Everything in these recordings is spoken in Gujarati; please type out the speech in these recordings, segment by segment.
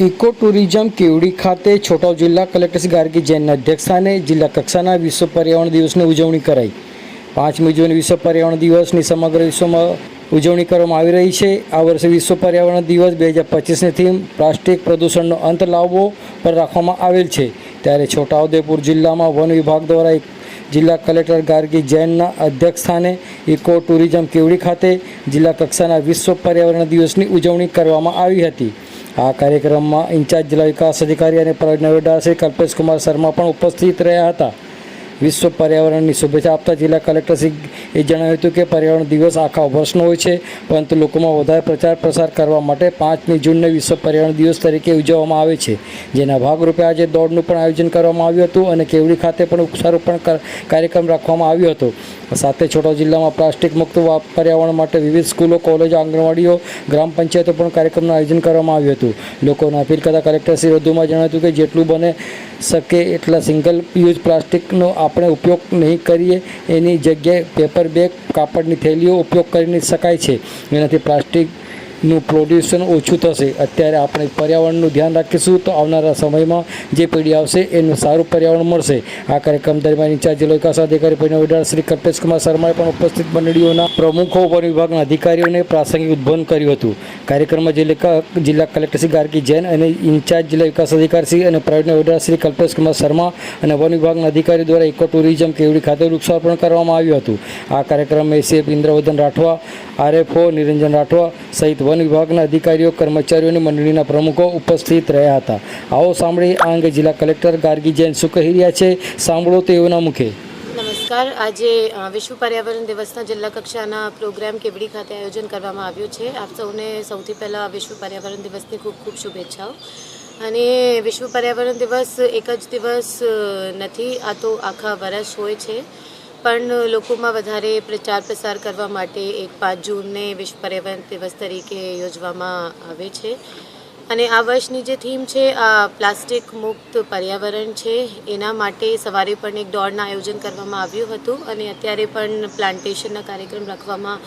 ઇકો ટુરિઝમ કેવડી ખાતે છોટાઉ જિલ્લા કલેક્ટર શ્રી ગાર્ગી જૈનના અધ્યક્ષસ્થાને જિલ્લા કક્ષાના વિશ્વ પર્યાવરણ દિવસની ઉજવણી કરાઈ. પાંચમી જૂન વિશ્વ પર્યાવરણ દિવસની સમગ્ર વિશ્વમાં ઉજવણી કરવામાં આવી રહી છે. આ વર્ષે વિશ્વ પર્યાવરણ દિવસ બે હજાર પચીસની થીમ પ્લાસ્ટિક પ્રદૂષણનો અંત લાવવો પર રાખવામાં આવેલ છે. ત્યારે છોટાઉદેપુર જિલ્લામાં વન વિભાગ દ્વારા જિલ્લા કલેક્ટર ગાર્ગી જૈનના અધ્યક્ષસ્થાને ઇકો ટુરિઝમ કેવડી ખાતે જિલ્લા કક્ષાના વિશ્વ પર્યાવરણ દિવસની ઉજવણી કરવામાં આવી હતી. આ કાર્યક્રમમાં ઇન્ચાર્જ જિલ્લા વિકાસ અધિકારી અને પ્રજ્ઞા શ્રી કલ્પેશ કુમાર શર્મા પણ ઉપસ્થિત રહ્યા હતા. વિશ્વ પર્યાવરણની શુભેચ્છા આપતા જિલ્લા કલેક્ટર શ્રી એ જણાવ્યું હતું કે પર્યાવરણ દિવસ આખા વર્ષનો હોય છે, પરંતુ લોકોમાં વધારે પ્રચાર પ્રસાર કરવા માટે પાંચમી જૂનને વિશ્વ પર્યાવરણ દિવસ તરીકે ઉજવવામાં આવે છે. જેના ભાગરૂપે આજે દોડનું પણ આયોજન કરવામાં આવ્યું હતું અને કેવડી ખાતે પણ વૃક્ષારોપણ કર- કાર્યક્રમ રાખવામાં આવ્યો હતો. સાથે છોટા જિલ્લામાં પ્લાસ્ટિક મુક્ત પર્યાવરણ માટે વિવિધ સ્કૂલો, કોલેજો, આંગણવાડીઓ, ગ્રામ પંચાયતો પણ કાર્યક્રમનું આયોજન કરવામાં આવ્યું હતું. લોકોને અપીલ કરતા કલેક્ટર શ્રી વધુમાં જણાવ્યું હતું કે જેટલું બને શકે એટલા સિંગલ યુઝ પ્લાસ્ટિકનો આપણે ઉપયોગ નહીં કરીએ, એની જગ્યાએ પેપર બેગ કાપડની થેલીઓ ઉપયોગ કરી શકાય છે. એનાથી પ્લાસ્ટિકનું પ્રોડ્યુશન ઓછું થશે. અત્યારે આપણે પર્યાવરણનું ધ્યાન રાખીશું તો આવનારા સમયમાં જે પેઢી આવશે એનું સારું પર્યાવરણ મળશે. આ કાર્યક્રમ દરમિયાન ઇન્ચાર્જ જિલ્લા વિકાસ અધિકારી પૈના વડાળ શ્રી કલ્પેશ કુમાર શર્માએ પણ ઉપસ્થિત મંડળીઓના પ્રમુખો વન વિભાગના અધિકારીઓને પ્રાસંગિક ઉદ્બોધન કર્યું હતું. કાર્યક્રમમાં જિલ્લા જિલ્લા કલેક્ટર શ્રી ગાર્ગી જૈન અને ઇન્ચાર્જ જિલ્લા વિકાસ અધિકારી શ્રી અને પ્રાઇવેટના વડાળ શ્રી કલ્પેશ કુમાર શર્મા અને વન વિભાગના અધિકારી દ્વારા ઇકો ટુરિઝમ કેવડી ખાતે વૃક્ષારોપણ કરવામાં આવ્યું હતું. આ કાર્યક્રમમાં એસીએફ ઇન્દ્રવર્ધન રાઠવા, આરએફઓ નિરંજન રાઠવા સહિત વન વિભાગના અધિકારીઓ કર્મચારીઓની મંડળીના પ્રમુખો ઉપસ્થિત રહ્યા હતા. આવો સાંભળી આ અંગે જિલ્લા કલેક્ટર ગાર્ગી જૈન શું કહી રહ્યા છે? સાંભળો તો એઓના મુખે. નમસ્કાર. આજે વિશ્વ પર્યાવરણ દિવસના જિલ્લા કક્ષાના પ્રોગ્રામ કેવડી ખાતે આયોજન કરવામાં આવ્યું છે. આપ સૌને સૌથી પહેલાં વિશ્વ પર્યાવરણ દિવસની ખૂબ ખૂબ શુભેચ્છાઓ. અને વિશ્વ પર્યાવરણ દિવસ એક જ દિવસ નથી, આ તો આખા વર્ષ હોય છે. પણ લોકોમાં વધારે પ્રચાર પ્રસાર કરવા માટે એક પાંચ જૂનને વિશ્વ પર્યાવરણ દિવસ તરીકે યોજવામાં આવે છે. અને આ વર્ષની જે થીમ છે, આ પ્લાસ્ટિક મુક્ત પર્યાવરણ છે, એના માટે સવારે પણ એક દોડના આયોજન કરવામાં આવ્યું હતું અને અત્યારે પણ પ્લાન્ટેશનના કાર્યક્રમ રાખવામાં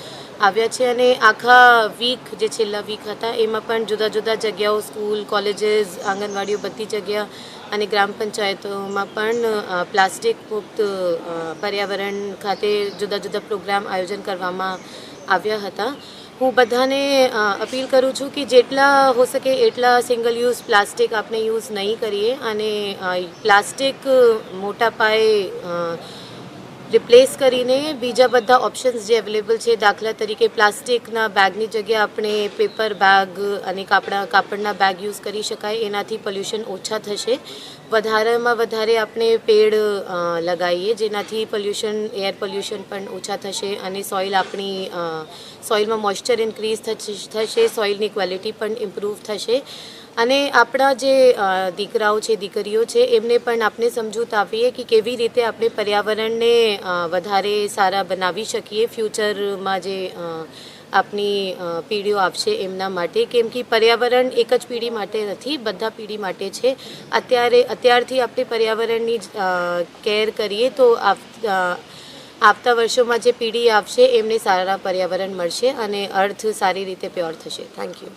આવ્યા છે. અને આખા વીક જે છેલ્લા વીક હતા, એમાં પણ જુદા જુદા જગ્યાઓ સ્કૂલ કોલેજીસ આંગણવાડીઓ, બધી જગ્યા અને ગ્રામ પંચાયતોમાં પણ પ્લાસ્ટિક મુક્ત પર્યાવરણ ખાતે જુદા જુદા પ્રોગ્રામ આયોજન કરવામાં આવ્યા હતા. હું બધાને અપીલ કરું છું કે જેટલા હો શકે એટલા સિંગલ યુઝ પ્લાસ્ટિક આપણે યુઝ નહીં કરીએ અને પ્લાસ્ટિક મોટા પાયે રિપ્લેસ કરીને બીજા બધા ઓપ્શન્સ જે અવેલેબલ છે, દાખલા તરીકે પ્લાસ્ટિકના બેગની જગ્યાએ આપણે પેપર બેગ અને કાપડા, કાપડના બેગ યુઝ કરી શકાય. એનાથી પોલ્યુશન ઓછા થશે. વધારેમાં વધારે આપણે પેડ લગાવીએ, જેનાથી પોલ્યુશન એર પોલ્યુશન પણ ઓછા થશે અને સોઇલ આપણી સોઇલમાં મોઇશ્ચર ઇન્ક્રીઝ થશે સોઇલની ક્વોલિટી પણ ઇમ્પ્રૂવ થશે. અને આપણા જે દીકરાઓ છે, દીકરીઓ છે, એમને પણ આપણે સમજૂત આપીએ કે કેવી રીતે આપણે પર્યાવરણને વધારે સારા બનાવી શકીએ ફ્યુચરમાં જે આપની પેઢીઓ આપશે એમના માટે. કેમ કે પર્યાવરણ એક જ પેઢી માટે નથી, બધા પેઢી માટે છે. અત્યારે, અત્યારથી આપણે પર્યાવરણની કેર કરીએ તો આવતા વર્ષોમાં જે પેઢી આવશે એમને સારા પર્યાવરણ મળશે અને અર્થ સારી રીતે પ્યોર થશે. Thank you